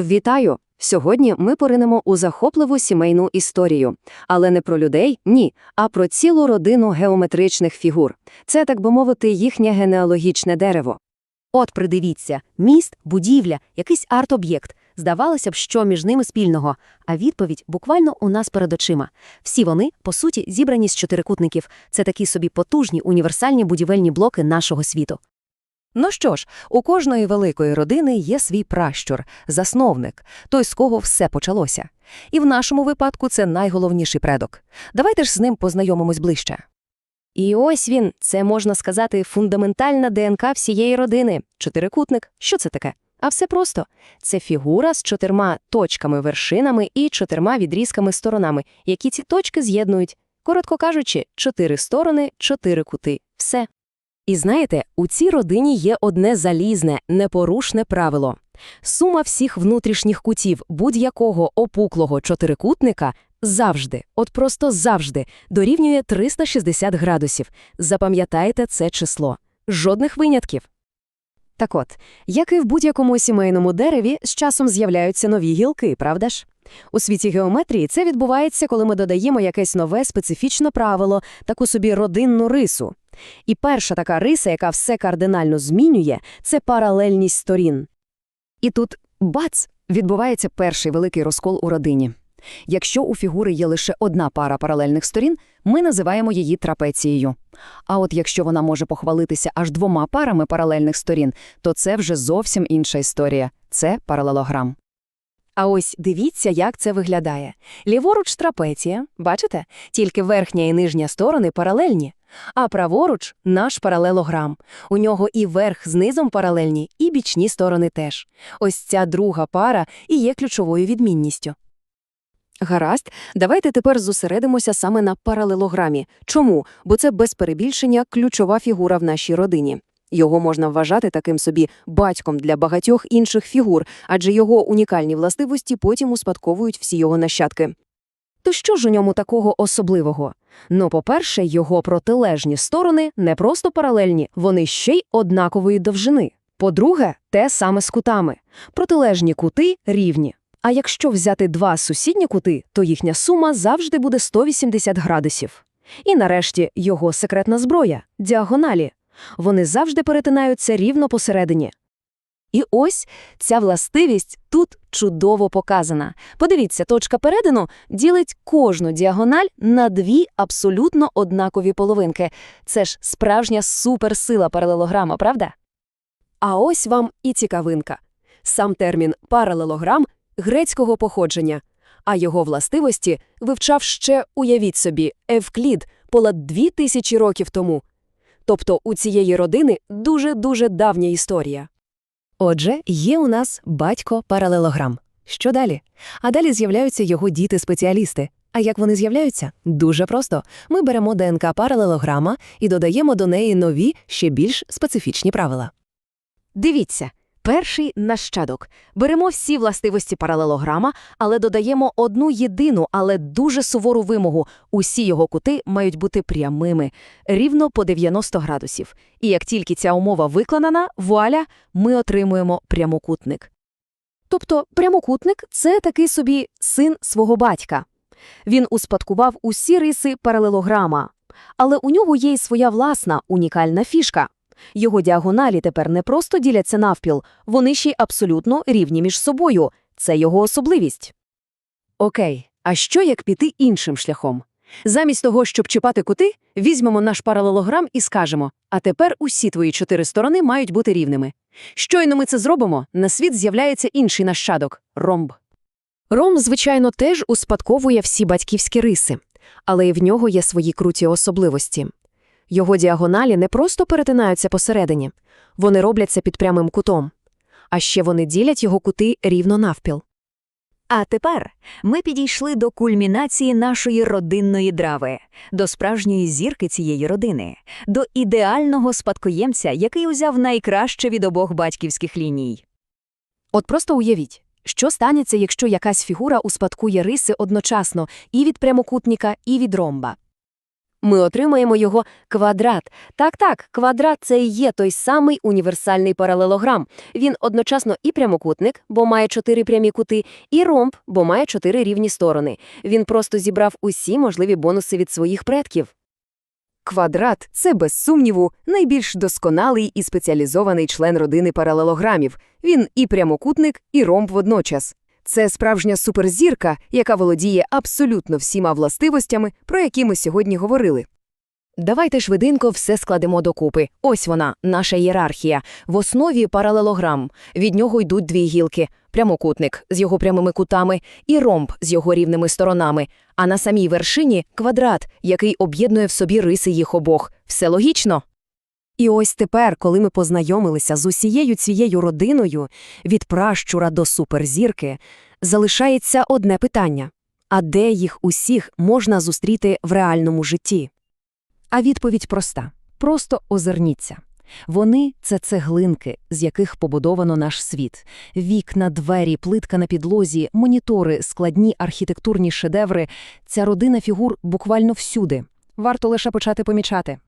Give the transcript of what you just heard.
Вітаю! Сьогодні ми поринемо у захопливу сімейну історію. Але не про людей, ні, а про цілу родину геометричних фігур. Це, так би мовити, їхнє генеалогічне дерево. От придивіться, міст, будівля, якийсь арт-об'єкт. Здавалося б, що між ними спільного, а відповідь буквально у нас перед очима. Всі вони, по суті, зібрані з чотирикутників. Це такі собі потужні універсальні будівельні блоки нашого світу. Ну що ж, у кожної великої родини є свій пращур, засновник, той, з кого все почалося. І в нашому випадку це найголовніший предок. Давайте ж з ним познайомимось ближче. І ось він, це можна сказати, фундаментальна ДНК всієї родини. Чотирикутник. Що це таке? А все просто. Це фігура з чотирма точками вершинами і чотирма відрізками сторонами, які ці точки з'єднують. Коротко кажучи, чотири сторони, чотири кути. Все. І знаєте, у цій родині є одне залізне, непорушне правило. Сума всіх внутрішніх кутів будь-якого опуклого чотирикутника завжди, от просто завжди, дорівнює 360 градусів. Запам'ятайте це число. Жодних винятків. Так от, як і в будь-якому сімейному дереві, з часом з'являються нові гілки, правда ж? У світі геометрії це відбувається, коли ми додаємо якесь нове специфічне правило, таку собі родинну рису. І перша така риса, яка все кардинально змінює, це паралельність сторін. І тут бац! відбувається перший великий розкол у родині. Якщо у фігури є лише одна пара паралельних сторін, ми називаємо її трапецією. А от якщо вона може похвалитися аж двома парами паралельних сторін, то це вже зовсім інша історія це паралелограм. А ось дивіться, як це виглядає. Ліворуч трапеція, бачите? Тільки верхня і нижня сторони паралельні. А праворуч – наш паралелограм. У нього і верх з низом паралельні, і бічні сторони теж. Ось ця друга пара і є ключовою відмінністю. Гаразд, давайте тепер зосередимося саме на паралелограмі. Чому? Бо це без перебільшення ключова фігура в нашій родині. Його можна вважати таким собі батьком для багатьох інших фігур, адже його унікальні властивості потім успадковують всі його нащадки. То що ж у ньому такого особливого? Ну, по-перше, його протилежні сторони не просто паралельні, вони ще й однакової довжини. По-друге, те саме з кутами. Протилежні кути рівні. А якщо взяти два сусідні кути, то їхня сума завжди буде 180 градусів. І нарешті його секретна зброя – діагоналі. Вони завжди перетинаються рівно посередині. І ось ця властивість тут чудово показана. Подивіться, точка перетину ділить кожну діагональ на дві абсолютно однакові половинки. Це ж справжня суперсила паралелограма, правда? А ось вам і цікавинка. Сам термін паралелограм грецького походження, а його властивості вивчав ще, уявіть собі, Евклід понад дві тисячі років тому. Тобто у цієї родини дуже-дуже давня історія. Отже, є у нас батько-паралелограм. Що далі? А далі з'являються його діти-спеціалісти. А як вони з'являються? Дуже просто. Ми беремо ДНК паралелограма і додаємо до неї нові, ще більш специфічні правила. Дивіться, перший нащадок. Беремо всі властивості паралелограма, але додаємо одну єдину, але дуже сувору вимогу. Усі його кути мають бути прямими, рівно по 90 градусів. І як тільки ця умова виконана, вуаля, ми отримуємо прямокутник. Тобто прямокутник – це такий собі син свого батька. Він успадкував усі риси паралелограма. Але у нього є й своя власна унікальна фішка. Його діагоналі тепер не просто діляться навпіл, вони ще й абсолютно рівні між собою. Це його особливість. Окей, а що як піти іншим шляхом? Замість того, щоб чіпати кути, візьмемо наш паралелограм і скажемо, а тепер усі твої чотири сторони мають бути рівними. Щойно ми це зробимо, на світ з'являється інший нащадок – ромб. Ромб, звичайно, теж успадковує всі батьківські риси, але і в нього є свої круті особливості. Його діагоналі не просто перетинаються посередині, вони робляться під прямим кутом. А ще вони ділять його кути рівно навпіл. А тепер ми підійшли до кульмінації нашої родинної драви, до справжньої зірки цієї родини, до ідеального спадкоємця, який узяв найкраще від обох батьківських ліній. От просто уявіть, що станеться, якщо якась фігура успадкує риси одночасно і від прямокутника, і від ромба. Ми отримаємо його квадрат. Так-так, квадрат – це і є той самий універсальний паралелограм. Він одночасно і прямокутник, бо має чотири прямі кути, і ромб, бо має чотири рівні сторони. Він просто зібрав усі можливі бонуси від своїх предків. Квадрат – це, без сумніву, найбільш досконалий і спеціалізований член родини паралелограмів. Він і прямокутник, і ромб водночас. Це справжня суперзірка, яка володіє абсолютно всіма властивостями, про які ми сьогодні говорили. Давайте швиденько все складемо докупи. Ось вона, наша ієрархія. В основі паралелограм. Від нього йдуть дві гілки – прямокутник з його прямими кутами і ромб з його рівними сторонами. А на самій вершині – квадрат, який об'єднує в собі риси їх обох. Все логічно? І ось тепер, коли ми познайомилися з усією цією родиною, від пращура до суперзірки, залишається одне питання. А де їх усіх можна зустріти в реальному житті? А відповідь проста. Просто озирніться. Вони – це цеглинки, з яких побудовано наш світ. Вікна, двері, плитка на підлозі, монітори, складні архітектурні шедеври. Ця родина фігур буквально всюди. Варто лише почати помічати.